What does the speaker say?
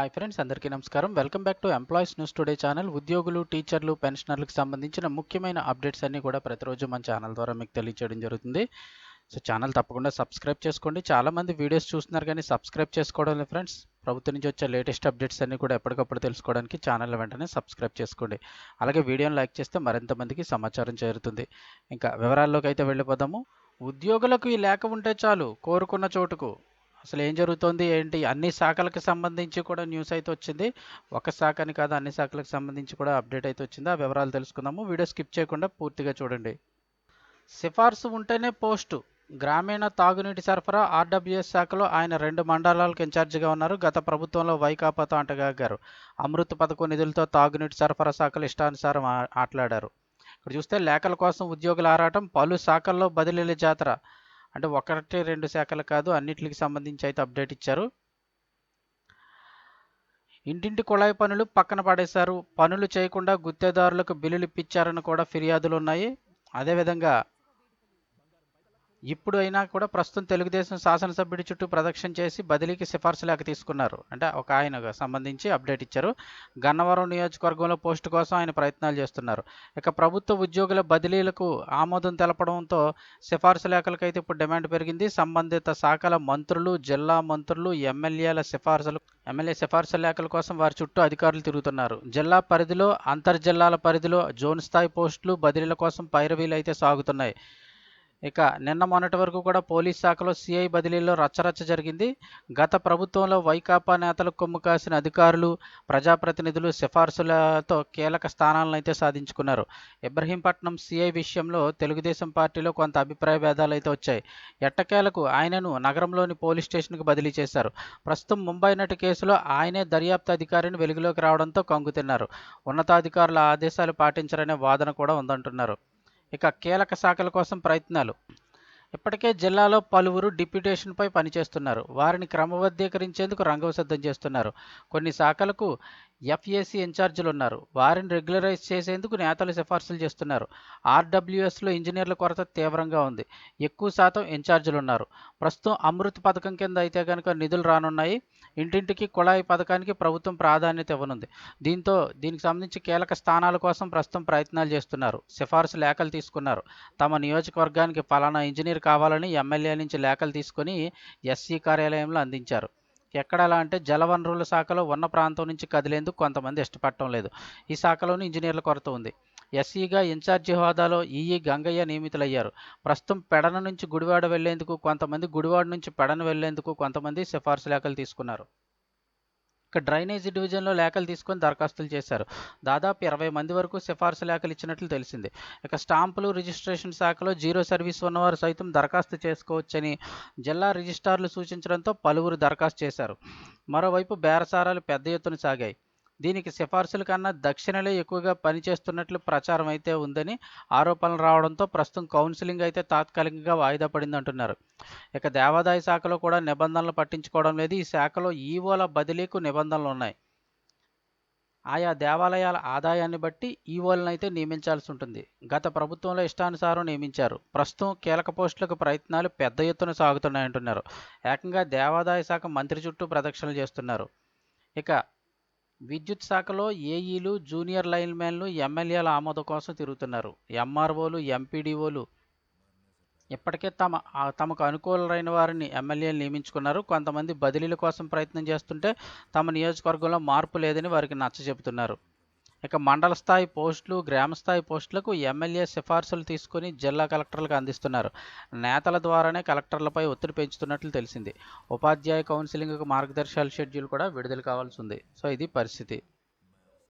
Hi friends అందరికీ నమస్కారం. Welcome back to employees news today channel ఉద్యోగులు టీచర్లు పెన్షనర్లకు సంబంధించిన ముఖ్యమైన అప్డేట్స్ అన్నీ కూడా ప్రతిరోజు మన ఛానల్ ద్వారా మీకు తెలియజేయడం జరుగుతుంది. సో ఛానల్ తప్పకుండా సబ్స్క్రైబ్ చేసుకోండి. చాలా మంది వీడియోస్ చూస్తున్నారు కానీ సబ్స్క్రైబ్ చేసుకోవడం లేదు ఫ్రెండ్స్ ప్రభుత్వం నుంచి వచ్చే లేటెస్ట్ అప్డేట్స్ అన్నీ కూడా ఎప్పటికప్పుడు తెలుసుకోవడానికి ఛానల్ వెంటనే సబ్స్క్రైబ్ చేసుకోండి. అలాగే వీడియోని లైక్ చేస్తే మరింత మందికి సమాచారం చేరుతుంది. ఇంకా వివరాల్లోకి అయితే వెళ్ళిపోదాము. ఉద్యోగులకు ఈ లేఖ ఉంటే చాలు కోరుకున్న చోటుకు. అసలు ఏం జరుగుతోంది? ఏంటి? అన్ని శాఖలకు సంబంధించి కూడా న్యూస్ అయితే వచ్చింది. ఒక శాఖ అని కాదు అన్ని శాఖలకు సంబంధించి కూడా అప్డేట్ అయితే వచ్చింది. ఆ వివరాలు తెలుసుకుందాము. వీడియో స్కిప్ చేయకుండా పూర్తిగా చూడండి. సిఫార్సు ఉంటేనే పోస్టు. గ్రామీణ తాగునీటి సరఫరా ఆర్డబ్ల్యూఎస్ శాఖలో ఆయన రెండు మండలాలకు ఇన్ఛార్జిగా ఉన్నారు. గత ప్రభుత్వంలో వైకాపాతో అంటగాగారు అమృత్ పథకం నిధులతో తాగునీటి సరఫరా శాఖలు ఇష్టానుసారం ఆటలాడారు. ఇక్కడ చూస్తే లేఖల కోసం ఉద్యోగుల ఆరాటం పలు శాఖల్లో బదిలీల జాతర. అంటే ఒకటి రెండు శాఖలు కాదు అన్నిటికి సంబంధించి అయితే అప్డేట్ ఇచ్చారు. ఇంటింటి కుళాయి పనులు పక్కన పడేశారు. పనులు చేయకుండా గుత్తేదారులకు బిల్లులు ఇప్పించారని కూడా ఫిర్యాదులు ఉన్నాయి. అదేవిధంగా ఇప్పుడు అయినా కూడా ప్రస్తుతం తెలుగుదేశం శాసనసభ్యుడి చుట్టూ ప్రదక్షిణ చేసి బదిలీకి సిఫార్సు లేఖ తీసుకున్నారు. అంటే ఒక ఆయన సంబంధించి అప్డేట్ ఇచ్చారు. గన్నవరం నియోజకవర్గంలో పోస్టు కోసం ఆయన ప్రయత్నాలు చేస్తున్నారు. ఇక ప్రభుత్వ ఉద్యోగుల బదిలీలకు ఆమోదం తెలపడంతో సిఫార్సు లేఖలకైతే ఇప్పుడు డిమాండ్ పెరిగింది. సంబంధిత శాఖల మంత్రులు జిల్లా మంత్రులు ఎమ్మెల్యేల సిఫార్సులు ఎమ్మెల్యే సిఫార్సు లేఖల కోసం వారి చుట్టూ అధికారులు తిరుగుతున్నారు. జిల్లా పరిధిలో అంతర్జిల్లాల పరిధిలో జోన్ స్థాయి పోస్టులు బదిలీల కోసం పైరవీలు అయితే సాగుతున్నాయి. ఇక నిన్న మొన్నటి వరకు కూడా పోలీస్ శాఖలో సిఐ బదిలీలో రచ్చరచ్చ జరిగింది. గత ప్రభుత్వంలో వైకాపా నేతలు కొమ్ము కాసిన అధికారులు ప్రజాప్రతినిధులు సిఫార్సులతో కీలక స్థానాలను అయితే సాధించుకున్నారు. ఇబ్రహీంపట్నం సిఐ విషయంలో తెలుగుదేశం పార్టీలో కొంత అభిప్రాయ భేదాలు అయితే వచ్చాయి. ఎట్టకేలకు ఆయనను నగరంలోని పోలీస్ స్టేషన్కు బదిలీ చేశారు. ప్రస్తుతం ముంబై నటి కేసులో ఆయనే దర్యాప్తు అధికారిని వెలుగులోకి రావడంతో కంగుతిన్నారు. ఉన్నతాధికారుల ఆదేశాలు పాటించరనే వాదన కూడా ఉందంటున్నారు. ఇక కీలక శాఖల కోసం ప్రయత్నాలు. ఇప్పటికే జిల్లాలో పలువురు డిప్యూటేషన్పై పనిచేస్తున్నారు. వారిని క్రమబద్ధీకరించేందుకు రంగం సిద్ధం చేస్తున్నారు. కొన్ని శాఖలకు ఎఫ్ఏసీ ఇన్ఛార్జీలు ఉన్నారు వారిని రెగ్యులరైజ్ చేసేందుకు నేతలు సిఫార్సులు చేస్తున్నారు. ఆర్డబ్ల్యూఎస్లో ఇంజనీర్ల కొరత తీవ్రంగా ఉంది. ఎక్కువ శాతం ఇన్ఛార్జీలు ఉన్నారు ప్రస్తుతం అమృత్ పథకం కింద అయితే కనుక నిధులు రానున్నాయి. ఇంటింటికి కుళాయి పథకానికి ప్రభుత్వం ప్రాధాన్యత ఇవ్వనుంది. దీంతో దీనికి సంబంధించి కీలక స్థానాల కోసం ప్రస్తుతం ప్రయత్నాలు చేస్తున్నారు. సిఫార్సు లేఖలు తీసుకున్నారు. తమ నియోజకవర్గానికి పలానా ఇంజనీర్ కావాలని ఎమ్మెల్యే నుంచి లేఖలు తీసుకొని ఎస్సీ కార్యాలయంలో అందించారు. ఎక్కడ అలా అంటే జలవనరుల శాఖలో ఉన్న ప్రాంతం నుంచి కదిలేందుకు కొంతమంది ఇష్టపడటం లేదు. ఈ శాఖలోని ఇంజనీర్ల కొరత ఉంది. ఎస్సీగా ఇన్ఛార్జి హోదాలో ఈఈ గంగయ్య నియమితులయ్యారు. ప్రస్తుతం పెడన నుంచి గుడివాడ వెళ్ళేందుకు కొంతమంది గుడివాడ నుంచి పెడన వెళ్ళేందుకు కొంతమంది సిఫార్సు లేఖలు తీసుకున్నారు. ఇక డ్రైనేజీ డివిజన్లో లేఖలు తీసుకొని దరఖాస్తులు చేశారు. దాదాపు ఇరవై మంది వరకు సిఫార్సు లేఖలు ఇచ్చినట్లు తెలిసింది. ఇక స్టాంపులు రిజిస్ట్రేషన్ శాఖలో జీరో సర్వీస్ ఉన్నవారు సైతం దరఖాస్తు చేసుకోవచ్చని జిల్లా రిజిస్ట్రార్లు సూచించడంతో పలువురు దరఖాస్తు చేశారు. మరోవైపు బేరసారాలు పెద్ద ఎత్తున సాగాయి. దీనికి సిఫార్సుల కన్నా దక్షిణలే ఎక్కువగా పనిచేస్తున్నట్లు ప్రచారం అయితే ఉందని ఆరోపణలు రావడంతో ప్రస్తుతం కౌన్సిలింగ్ అయితే తాత్కాలికంగా వాయిదా పడింది అంటున్నారు ఇక దేవాదాయ శాఖలో కూడా నిబంధనలు పట్టించుకోవడం లేదు. ఈ శాఖలో ఈవోల బదిలీకు నిబంధనలు ఉన్నాయి. ఆయా దేవాలయాల ఆదాయాన్ని బట్టి ఈవోలను అయితే నియమించాల్సి ఉంటుంది. గత ప్రభుత్వంలో ఇష్టానుసారం నియమించారు. ప్రస్తుతం కీలక పోస్టులకు ప్రయత్నాలు పెద్ద ఎత్తున సాగుతున్నాయంటున్నారు. ఏకంగా దేవాదాయ శాఖ మంత్రి చుట్టూ ప్రదక్షిణలు చేస్తున్నారు. ఇక విద్యుత్ శాఖలో ఏఈలు జూనియర్ లైన్మెన్లు ఎమ్మెల్యేల ఆమోదం కోసం తిరుగుతున్నారు. ఎంఆర్ఓలు ఎంపీడీఓలు ఇప్పటికే తమ తమకు అనుకూలమైన వారిని ఎమ్మెల్యేలు నియమించుకున్నారు. కొంతమంది బదిలీల కోసం ప్రయత్నం చేస్తుంటే తమ నియోజకవర్గంలో మార్పు లేదని వారికి నచ్చ చెబుతున్నారు ఇక మండల స్థాయి పోస్టులు గ్రామ స్థాయి పోస్టులకు ఎమ్మెల్యే సిఫార్సులు తీసుకొని జిల్లా కలెక్టర్లకు అందిస్తున్నారు. నేతల ద్వారానే కలెక్టర్లపై ఒత్తిడి పెంచుతున్నట్లు తెలిసింది. ఉపాధ్యాయ కౌన్సిలింగ్కు మార్గదర్శకాల షెడ్యూల్ కూడా విడుదల కావాల్సి ఉంది. సో ఇది పరిస్థితి.